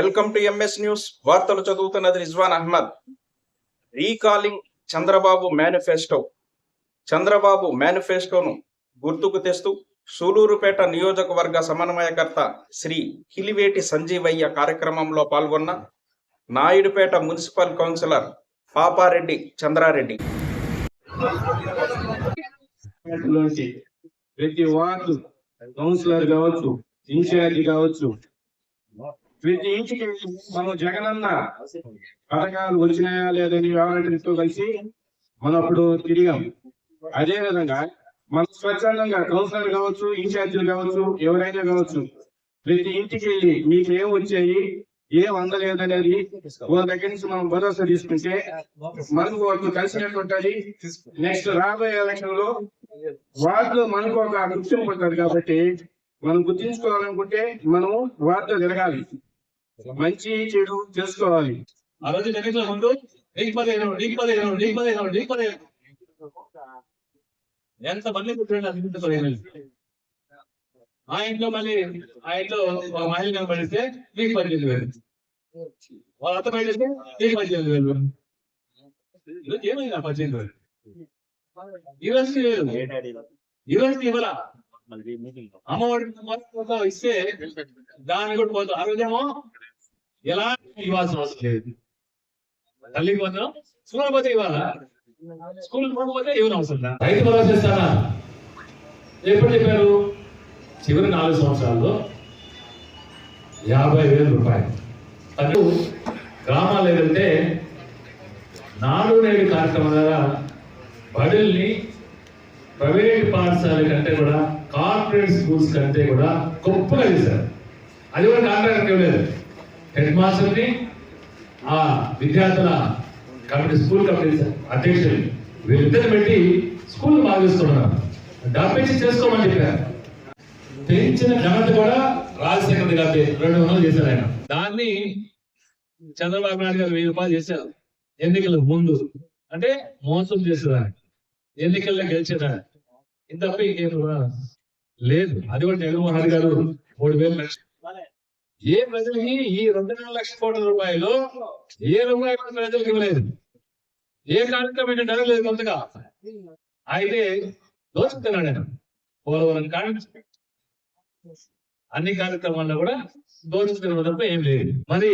Welcome to MS news వార్తలు చదువుతున్నది Rizwan Ahmed. Recalling Chandrababu manifesto. Chandrababu మేనిఫెస్టోను గుర్తుకు తెస్తూ సూలూరుపేట నియోజకవర్గ సమన్వయకర్త శ్రీ కిలివేటి సంజీవయ్య కార్యక్రమంలో పాల్గొన్న నాయుడుపేట మున్సిపల్ కౌన్సిలర్ పాపారెడ్డి చంద్రారెడ్డి. ప్రతి వార్డు కౌన్సిలర్ కావచ్చు ఇన్ఛార్జి కావచ్చు ప్రతి ఇంటికి మనం జగనన్న పథకాలు వచ్చినాయా లేదని వ్యవహారంతో కలిసి మనం అప్పుడు తిరిగాం. అదే విధంగా మన స్వచ్ఛందంగా కౌన్సిలర్ కావచ్చు ఇన్ఛార్జీలు కావచ్చు ఎవరైనా కావచ్చు ప్రతి ఇంటికి వెళ్ళి మీకు ఏం వచ్చాయి ఏం అందలేదనేది వాళ్ళ దగ్గర నుంచి మనం భరోసా తీసుకుంటే మనకు వాళ్ళు కలిసినట్టు ఉంటుంది నెక్స్ట్ రాబోయే ఎలక్షన్లో వాళ్ళు మనకు ఒక గుర్తింపు ఉంటుంది కాబట్టి మనం గుర్తించుకోవాలనుకుంటే మనం వార్త తిరగాలి. మంచి చెడు తెలుసుకోవాలి. ఆ రోజు ఎన్నికల ముందు నీకు పదిహేను నీకు పదిహేను నీకు పదిహేను నీకు పదిహేను. ఎంత మంది అందుకుంటే పదిహేను ఆ ఇంట్లో మళ్ళీ ఆ ఇంట్లో ఒక మహిళ కనబడితే నీకు పదిహేను వేలు. వాళ్ళ అత్త బయటస్తే నీకు పదిహేను వేలు. ఈరోజు ఏమైంది ఆ పద్దెనిమిది వేలు? ఈ రోజుకి లేదు ఈ రోజుకి ఇవ్వాల అమ్మఒడి ఇస్తే దాన్ని కూడా పోతాం ఆ రోజేమో ఎలా ఇవ్వాల్సిన అవసరం లేదు. తల్లికి వందనం స్కూల్ పోతే ఇవ్వాలా? స్కూల్ పోతే ఇవ్వని అవసరం రైతు భరోసా ఇస్తానా? ఎప్పుడు చెప్పారు? చివరి నాలుగు సంవత్సరాల్లో యాభై వేల రూపాయలు. అటు గ్రామాలు ఏదంటే నాలుగు నేడు కార్యక్రమం ద్వారా బడుల్ని ప్రైవేట్ పాఠశాల కంటే కూడా కార్పొరేట్ స్కూల్స్ కంటే కూడా గొప్పగా చేశారు. అది కూడా కాంట్రాక్ట్ ఇవ్వలేదు. హెడ్ మాస్టర్ని ఆ విద్యార్థుల కమిటీ స్కూల్ కమిటీ అధ్యక్షుడిని వీళ్ళిద్దరు పెట్టి స్కూల్ బాగా చేస్తున్నారు చేసుకోమని చెప్పారు. పెంచిన ఘనత కూడా రాజశేఖర్ గారి రెండు వందలు చేశారు ఆయన. దాన్ని చంద్రబాబు నాయుడు గారు వెయ్యి రూపాయలు చేశారు. ఎన్నికల ముందు. అంటే మోసం చేసేదాన్ని. ఎన్నికల్లో గెలిచేదా ఇంత ఇంకేం లేదు. అది కూడా జగన్మోహన్ రెడ్డి గారు మూడు వేలు ఏ ప్రజలకి ఈ రెండున్నర లక్షల కోట్ల రూపాయలు ఏ రూపాయి ప్రజలకు ఇవ్వలేదు. ఏ కార్యక్రమం జరగలేదు కొంతగా అయితే దోచుతున్నాడు ఆయన. పోలవరం కానీ అన్ని కార్యక్రమాల్లో కూడా దోచుతున్న తప్ప ఏం లేదు. మరి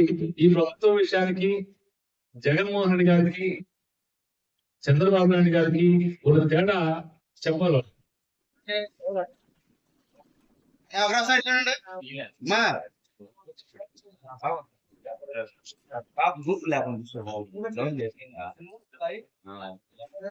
ఈ ప్రభుత్వం విషయానికి జగన్మోహన్ రెడ్డి గారికి చంద్రబాబు నాయుడు గారికి ఉన్న తేడా చెప్పాలి. చూడండి. లేకుండా